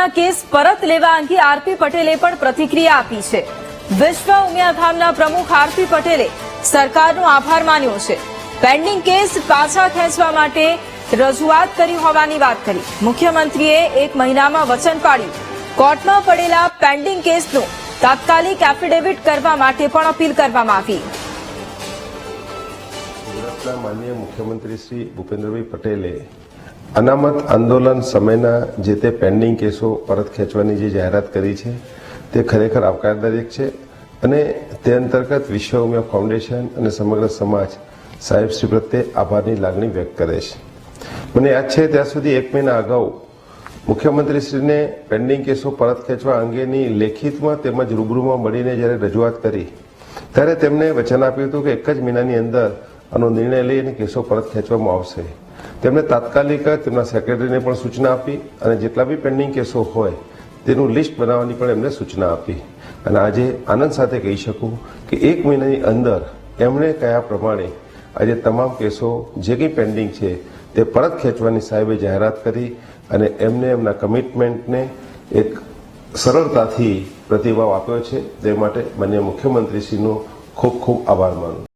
ઉમિયાધામના case પરત લેવા અંગે આરપી પટેલે પણ પ્રતિક્રિયા આપી છે. વિશ્વ ઉમિયાધામના પ્રમુખ આરપી પટેલે સરકારનો આભાર માન્યો છે. પેન્ડિંગ કેસ પાછા ખેંચવા માટે રજૂઆત કરી હોવાની વાત કરી. મુખ્યમંત્રીએ એક મહિનામાં વચન પાડ્યું. કોર્ટમાં પડેલા પેન્ડિંગ કેસનું તાત્કાલિક એફિડેવિટ કરવા માટે પણ અપીલ કરવામાં આવી. ગુજરાતના માનનીય મુખ્યમંત્રી શ્રી ભૂપેન્દ્રભાઈ પટેલે અનામત આંદોલન સમયના જે તે પેન્ડિંગ કેસો પરત ખેંચવાની જે જાહેરાત કરી છે, તે ખરેખર આવકારદાયક છે અને તે અંતર્ગત વિશ્વ ઉમિયા ફાઉન્ડેશન અને સમગ્ર સમાજ સાહેબ શ્રી પ્રત્યે આભારની લાગણી વ્યક્ત કરે છે. મને યાદ છે ત્યાં સુધી એક મહિના અગાઉ મુખ્યમંત્રીશ્રીને પેન્ડિંગ કેસો પરત ખેંચવા અંગેની લેખિતમાં તેમજ રૂબરૂમાં મળીને જ્યારે રજૂઆત કરી, ત્યારે તેમણે વચન આપ્યું હતું કે એક જ મહિનાની અંદર આનો નિર્ણય લઈને કેસો પરત ખેંચવામાં આવશે. તેમણે તાત્કાલિક તેમના સેક્રેટરીને પણ સૂચના આપી અને જેટલા બી પેન્ડિંગ કેસો હોય, તેનું લિસ્ટ બનાવવાની પણ એમને સૂચના આપી. અને આજે આનંદ સાથે કહી શકું કે એક મહિનાની અંદર એમણે કયા પ્રમાણે આજે તમામ કેસો જે કંઈ પેન્ડિંગ છે, તે પરત ખેંચવાની સાહેબે જાહેરાત કરી અને એમને એમના કમિટમેન્ટને એક સરળતાથી પ્રતિભાવ આપ્યો છે. તે માટે માન્ય મુખ્યમંત્રીશ્રીનો ખૂબ ખૂબ આભાર માનું